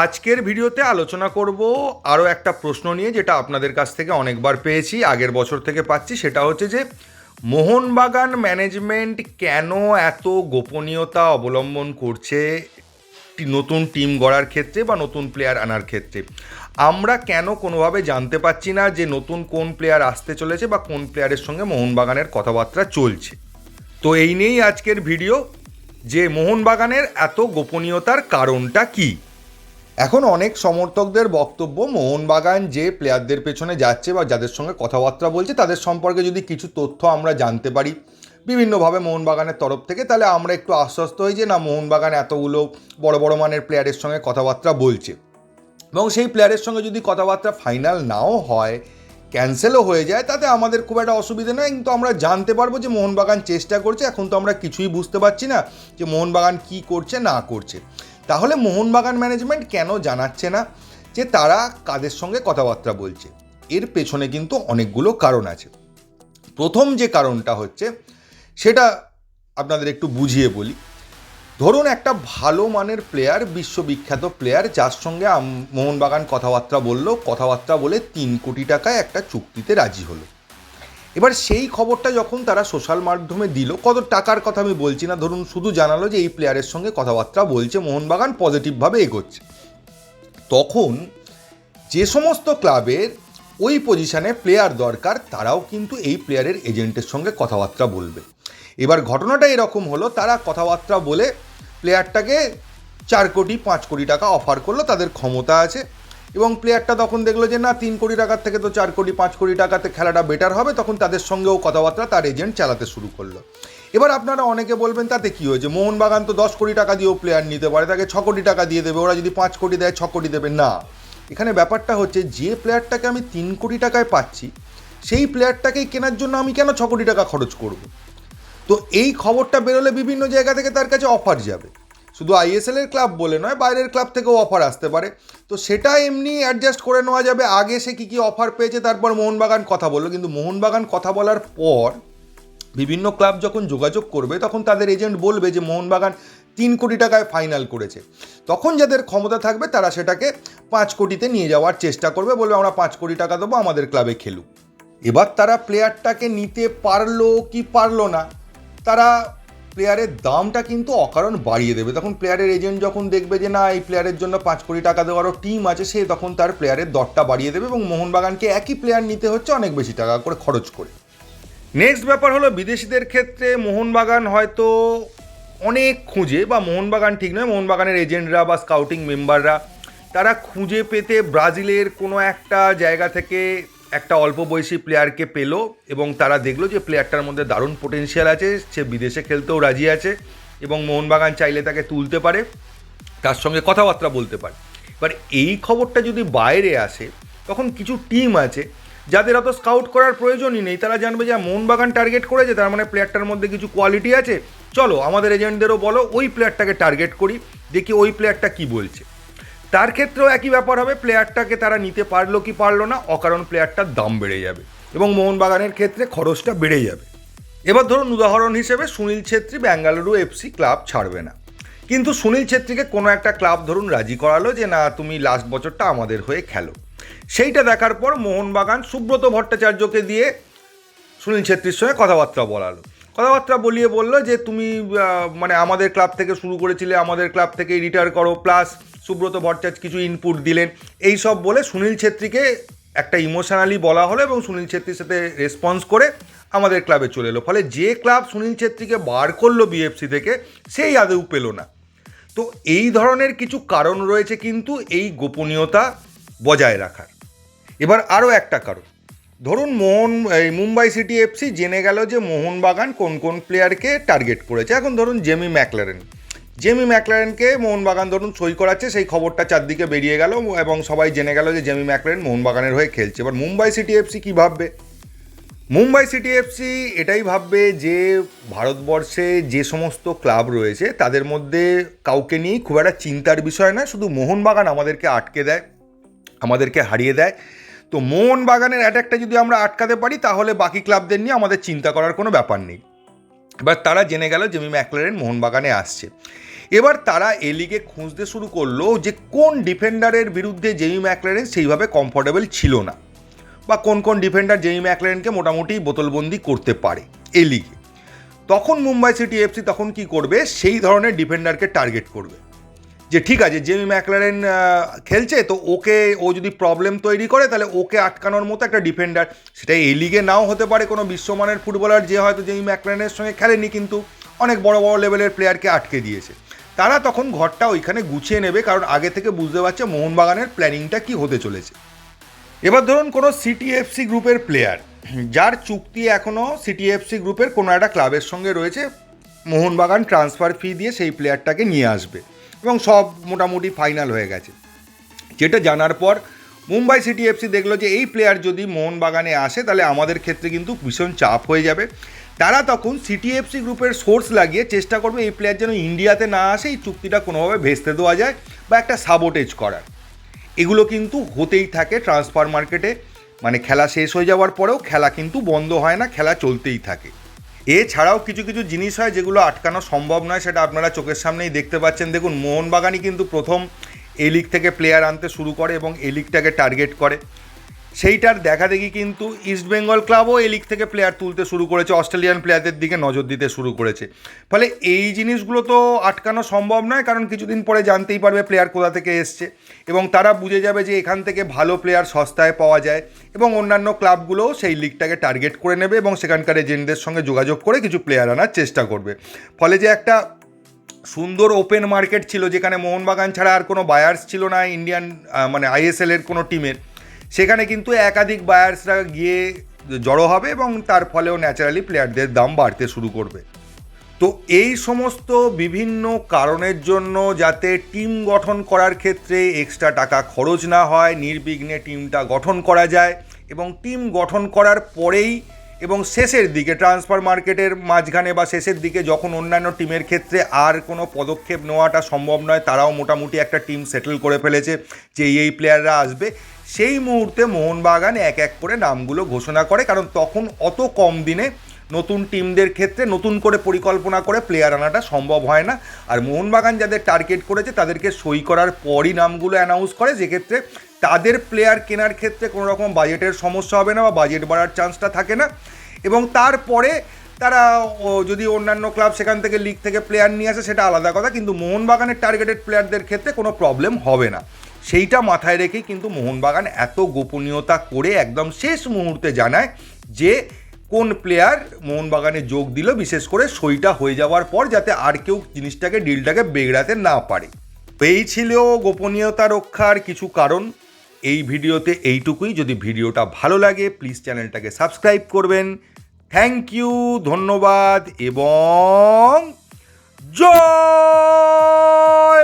আজকের ভিডিওতে আলোচনা করব আরও একটা প্রশ্ন নিয়ে, যেটা আপনাদের কাছ থেকে অনেকবার পেয়েছি, আগের বছর থেকে পাচ্ছি। সেটা হচ্ছে যে, মোহনবাগান ম্যানেজমেন্ট কেন এত গোপনীয়তা অবলম্বন করছে নতুন টিম গড়ার ক্ষেত্রে বা নতুন প্লেয়ার আনার ক্ষেত্রে? আমরা কেন কোনোভাবে জানতে পারছি না যে, নতুন কোন প্লেয়ার আসতে চলেছে বা কোন প্লেয়ারের সঙ্গে মোহনবাগানের কথাবার্তা চলছে। তো এই নিয়েই আজকের ভিডিও, যে মোহনবাগানের এত গোপনীয়তার কারণটা কী? এখন অনেক সমর্থকদের বক্তব্য মোহনবাগান যে প্লেয়ারদের পেছনে যাচ্ছে বা যাদের সঙ্গে কথাবার্তা বলছে, তাদের সম্পর্কে যদি কিছু তথ্য আমরা জানতে পারি বিভিন্নভাবে মোহনবাগানের তরফ থেকে, তাহলে আমরা একটু আশ্বস্ত হই যে না, মোহনবাগান এতগুলো বড় বড় মানের প্লেয়ারের সঙ্গে কথাবার্তা বলছে। এবং সেই প্লেয়ারের সঙ্গে যদি কথাবার্তা ফাইনাল নাও হয় ক্যান্সেলও হয়ে যায়, তাতে আমাদের খুব একটা অসুবিধা নয় কিন্তু আমরা জানতে পারব যে মোহনবাগান চেষ্টা করছে, এখন তো আমরা কিছুই বুঝতে পারছি না যে মোহনবাগান কি করছে, না করছে। তাহলে মোহনবাগান ম্যানেজমেন্ট কেন জানাচ্ছে না যে তারা কাদের সঙ্গে কথাবার্তা বলছে? এর পেছনে কিন্তু অনেকগুলো কারণ আছে। প্রথম যে কারণটা হচ্ছে, সেটা আপনাদের একটু বুঝিয়ে বলি। ধরুন একটা ভালো মানের প্লেয়ার বিশ্ববিখ্যাত প্লেয়ার যার সঙ্গে মোহনবাগান কথাবার্তা বলল, কথাবার্তা বলে তিন কোটি টাকায় একটা চুক্তিতে রাজি হলো। এবার সেই খবরটা যখন তারা সোশ্যাল মাধ্যমে দিল, কত টাকার কথা আমি বলছি না, ধরুন শুধু জানালো যে এই প্লেয়ারের সঙ্গে কথাবার্তা বলছে, মোহনবাগান পজিটিভভাবে এগোচ্ছে। তখন যে সমস্ত ক্লাবের ওই পজিশনে প্লেয়ার দরকার, তারাও কিন্তু এই প্লেয়ারের এজেন্টের সঙ্গে কথাবার্তা বলবে। এবার ঘটনাটা এরকম হলো, তারা কথাবার্তা বলে প্লেয়ারটাকে চার কোটি, পাঁচ কোটি টাকা অফার করল, তাদের ক্ষমতা আছে। এবং প্লেয়ারটা তখন দেখল যে, না, তিন কোটি টাকার থেকে তো চার কোটি, পাঁচ কোটি টাকাতে খেলাটা বেটার হবে। তখন তাদের সঙ্গেও কথাবার্তা তার এজেন্ট চালাতে শুরু করল। এবার আপনারা অনেকে বলবেন, তাতে কী হয়েছে? মোহনবাগান তো দশ কোটি টাকা দিয়েও প্লেয়ার নিতে পারে, তাকে ছ কোটি টাকা দিয়ে দেবে। ওরা যদি পাঁচ কোটি দেয়, ছ কোটি দেবে। না। এখানে ব্যাপারটা হচ্ছে, যে প্লেয়ারটাকে আমি তিন কোটি টাকায় পাচ্ছি, সেই প্লেয়ারটাকেই কেনার জন্য আমি কেন ছ কোটি টাকা খরচ করব? তো এই খবরটা বেরোলে বিভিন্ন জায়গা থেকে তার কাছে অফার যাবে। শুধু আইএসএল এর ক্লাব বলে নয়, বাইরের ক্লাব থেকেও অফার আসতে পারে। তো সেটা এমনি অ্যাডজাস্ট করে নেওয়া যাবে। আগে সে কী কী অফার পেয়েছে, তারপর মোহনবাগান কথা বলল। কিন্তু মোহনবাগান কথা বলার পর বিভিন্ন ক্লাব যখন যোগাযোগ করবে, তখন তাদের এজেন্ট বলবে যে, মোহনবাগান তিন কোটি টাকায় ফাইনাল করেছে। তখন যাদের ক্ষমতা থাকবে, তারা সেটাকে পাঁচ কোটিতে নিয়ে যাওয়ার চেষ্টা করবে। বলবে, আমরা পাঁচ কোটি টাকা দেবো, আমাদের ক্লাবে খেলুক। এবার তারা প্লেয়ারটাকে নিতে পারল কি পারল না, তারা প্লেয়ারের দামটা কিন্তু অকারণ বাড়িয়ে দেবে। তখন প্লেয়ারের এজেন্ট যখন দেখবে যে, না, এই প্লেয়ারের জন্য পাঁচ কোটি টাকা দেওয়ারও টিম আছে, সে তখন তার প্লেয়ারের দরটা বাড়িয়ে দেবে এবং মোহনবাগানকে একই প্লেয়ার নিতে হচ্ছে অনেক বেশি টাকা করে খরচ করে। নেক্সট ব্যাপার হলো, বিদেশিদের ক্ষেত্রে মোহনবাগান হয়তো অনেক খুঁজে, বা মোহনবাগান ঠিক নয়, মোহনবাগানের এজেন্টরা বা স্কাউটিং মেম্বাররা তারা খুঁজে পেতে ব্রাজিলের কোনো একটা জায়গা থেকে একটা অল্প বয়সী প্লেয়ারকে পেল এবং তারা দেখল যে প্লেয়ারটার মধ্যে দারুণ পোটেনশিয়াল আছে, সে বিদেশে খেলতেও রাজি আছে এবং মোহনবাগান চাইলে তাকে তুলতে পারে, তার সঙ্গে কথাবার্তা বলতে পারে। এবার এই খবরটা যদি বাইরে আসে, তখন কিছু টিম আছে যাদের অত স্কাউট করার প্রয়োজনই নেই। তারা জানবে যে মোহনবাগান টার্গেট করেছে, তার মানে প্লেয়ারটার মধ্যে কিছু কোয়ালিটি আছে। চলো, আমাদের এজেন্টদেরও বলো, ওই প্লেয়ারটাকে টার্গেট করি, দেখি ওই প্লেয়ারটা কি বলছে। তার ক্ষেত্রেও একই ব্যাপার হবে প্লেয়ারটাকে তারা নিতে পারল কি পারল না, অকারণ প্লেয়ারটার দাম বেড়ে যাবে এবং মোহনবাগানের ক্ষেত্রে খরচটা বেড়ে যাবে। এবার ধরুন উদাহরণ হিসেবে সুনীল ছেত্রী বেঙ্গালুরু এফসি ক্লাব ছাড়বে না। কিন্তু সুনীল ছেত্রীকে কোনো একটা ক্লাব ধরুন রাজি করালো যে, না, তুমি লাস্ট বছরটা আমাদের হয়ে খেলো। সেইটা দেখার পর মোহনবাগান সুব্রত ভট্টাচার্যকে দিয়ে সুনীল ছেত্রীর সঙ্গে কথাবার্তা বলালো। কথাবার্তা বলিয়ে বলল যে, তুমি মানে আমাদের ক্লাব থেকে শুরু করেছিলে, আমাদের ক্লাব থেকেই রিটায়ার করো প্লাস সুব্রত ভট্টাচার্য কিছু ইনপুট দিলেন। এই সব বলে সুনীল ছেত্রীকে একটা ইমোশনালি বলা হলো এবং সুনীল ছেত্রীর সাথে রেসপন্স করে আমাদের ক্লাবে চলে এলো। ফলে যে ক্লাব সুনীল ছেত্রীকে বার করল বিএফসি থেকে, সেই আদৌ পেল না। তো এই ধরনের কিছু কারণ রয়েছে কিন্তু এই গোপনীয়তা বজায় রাখার। এবার আরও একটা কারণ। ধরুন মোহন, এই মুম্বাই সিটি এফসি জেনে গেল যে মোহনবাগান কোন কোন প্লেয়ারকে টার্গেট করেছে। এখন ধরুন জেমি ম্যাকলারেন জেমি ম্যাকলারেনকে মোহনবাগান ধরুন সই করাচ্ছে, সেই খবরটা চারদিকে বেরিয়ে গেল এবং সবাই জেনে গেল যে জেমি ম্যাকলারেন মোহনবাগানের হয়ে খেলছে। এবার মুম্বাই সিটি এফসি কী ভাববে? মুম্বাই সিটি এফসি এটাই ভাববে যে ভারতবর্ষে যে সমস্ত ক্লাব রয়েছে, তাদের মধ্যে কাউকে নিয়েই খুব একটা চিন্তার বিষয় না, শুধু মোহনবাগান আমাদেরকে আটকে দেয়, আমাদেরকে হারিয়ে দেয়। তো মোহনবাগানের অ্যাটাকটা যদি আমরা আটকাতে পারি, তাহলে বাকি ক্লাবদের নিয়ে আমাদের চিন্তা করার কোনো ব্যাপার নেই। এবার তারা জেনে গেল জেমি ম্যাকলারেন মোহনবাগানে আসছে। এবার তারা এ লিগে খুঁজতে শুরু করল যে কোন ডিফেন্ডারের বিরুদ্ধে জেমি ম্যাকলারেন সেইভাবে কমফোর্টেবল ছিল না, বা কোন কোন ডিফেন্ডার জেমি ম্যাকলারেনকে মোটামুটি বোতলবন্দি করতে পারে এ লিগে। তখন মুম্বাই সিটি এফসি তখন কি করবে? সেই ধরনের ডিফেন্ডারকে টার্গেট করবে। যে ঠিক আছে জেমি ম্যাকলারেন খেলছে, তো ওকে, ও যদি প্রবলেম তৈরি করে, তাহলে ওকে আটকানোর মতো একটা ডিফেন্ডার সেটা এই লিগে নাও হতে পারে, কোনো বিশ্বমানের ফুটবলার যে হয়তো জেমি ম্যাকলারেনের সঙ্গে খেলেনি, কিন্তু অনেক বড় বড় লেভেলের প্লেয়ারকে আটকে দিয়েছে। তারা তখন ঘরটা ওইখানে গুছিয়ে নেবে, কারণ আগে থেকে বুঝতে পারছে মোহনবাগানের প্ল্যানিংটা কি হতে চলেছে। এবার ধরুন কোনো সিটিএফসি গ্রুপের প্লেয়ার যার চুক্তি এখনও সিটিএফসি গ্রুপের কোনো একটা ক্লাবের সঙ্গে রয়েছে, মোহনবাগান ট্রান্সফার ফি দিয়ে সেই প্লেয়ারটাকে নিয়ে আসবে। এবং সব মোটামুটি ফাইনাল হয়ে গেছে। যেটা জানার পর মুম্বাই সিটি এফসি দেখল যে এই প্লেয়ার যদি মোহনবাগানে আসে, তাহলে আমাদের ক্ষেত্রে কিন্তু ভীষণ চাপ হয়ে যাবে। তারা তখন সিটি এফসি গ্রুপের সোর্স লাগিয়ে চেষ্টা করবে এই প্লেয়ার যেন ইন্ডিয়াতে না আসে, এই চুক্তিটা কোনোভাবে ভেস্তে দেওয়া যায় বা একটা সাবোটেজ করার। এগুলো কিন্তু হতেই থাকে ট্রান্সফার মার্কেটে মানে খেলা শেষ হয়ে যাওয়ার পরেও খেলা কিন্তু বন্ধ হয় না, খেলা চলতেই থাকে। এছাড়াও কিছু কিছু জিনিস হয় যেগুলো আটকানো সম্ভব নয়, সেটা আপনারা চোখের সামনেই দেখতে পাচ্ছেন। দেখুন, মোহনবাগানই কিন্তু প্রথম এলিক লিগ থেকে প্লেয়ার আনতে শুরু করে এবং এলিকটাকে লিগটাকে টার্গেট করে। সেইটার দেখা দেখি কিন্তু ইস্ট বেঙ্গল ক্লাবও এই লিগ থেকে প্লেয়ার তুলতে শুরু করেছে অস্ট্রেলিয়ান প্লেয়ারদের দিকে নজর দিতে শুরু করেছে। ফলে এই জিনিসগুলো তো আটকানো সম্ভব নয়, কারণ কিছুদিন পরে জানতেই পারবে প্লেয়ার কোথা থেকে এসছে। এবং তারা বুঝে যাবে যে এখান থেকে ভালো প্লেয়ার সস্তায় পাওয়া যায় এবং অন্যান্য ক্লাবগুলোও সেই লিগটাকে টার্গেট করে নেবে এবং সেখানকার এজেন্টদের সঙ্গে যোগাযোগ করে কিছু প্লেয়ার আনার চেষ্টা করবে। ফলে যে একটা সুন্দর ওপেন মার্কেট ছিল, যেখানে মোহনবাগান ছাড়া আর কোনো বায়ার্স ছিল না ইন্ডিয়ান মানে আইএসএলের কোনো টিমের সেখানে কিন্তু একাধিক বায়ার্সরা গিয়ে জড়ো হবে এবং তার ফলেও ন্যাচারালি প্লেয়ারদের দাম বাড়তে শুরু করবে। তো এই সমস্ত বিভিন্ন কারণের জন্য যাতে টিম গঠন করার ক্ষেত্রে এক্সট্রা টাকা খরচ না হয়, নির্বিঘ্নে টিমটা গঠন করা যায় এবং টিম গঠন করার পরেই এবং শেষের দিকে ট্রান্সফার মার্কেটের মাঝখানে বা শেষের দিকে যখন অন্যান্য টিমের ক্ষেত্রে আর কোনো পদক্ষেপ নেওয়াটা সম্ভব নয়, তারাও মোটামুটি একটা টিম সেটেল করে ফেলেছে যে এই প্লেয়াররা আসবে। সেই মুহূর্তে মোহনবাগান এক এক করে নামগুলো ঘোষণা করে, কারণ তখন অত কম দিনে নতুন টিমদের ক্ষেত্রে নতুন করে পরিকল্পনা করে প্লেয়ার আনাটা সম্ভব হয় না। আর মোহনবাগান যাদের টার্গেট করেছে, তাদেরকে সই করার পরই নামগুলো অ্যানাউন্স করে। যেক্ষেত্রে তাদের প্লেয়ার কেনার ক্ষেত্রে কোনো রকম বাজেটের সমস্যা হবে না বা বাজেট বাড়ার চান্সটা থাকে না। এবং তারপরে তারা যদি অন্যান্য ক্লাব সেখান থেকে লিগ থেকে প্লেয়ার নিয়ে আসে, সেটা আলাদা কথা। কিন্তু মোহনবাগানের টার্গেটেড প্লেয়ারদের ক্ষেত্রে কোনো প্রবলেম হবে না। সেইটা মাথায় রেখে কিন্তু মোহনবাগান এত গোপনীয়তা করে একদম শেষ মুহূর্তে জানায় যে কোন প্লেয়ার মোহনবাগানে যোগ দিল, বিশেষ করে সইটা হয়ে যাওয়ার পর যাতে আর কেউ জিনিসটাকে ডিলটাকে বেগড়াতে না পারে। তো এই ছিল গোপনীয়তা রক্ষার কিছু কারণ। এই ভিডিওতে এইটুকুই। যদি ভিডিওটা ভালো লাগে প্লিজ চ্যানেলটাকে সাবস্ক্রাইব করবেন। থ্যাংক ইউ ধন্যবাদ, এবং জয়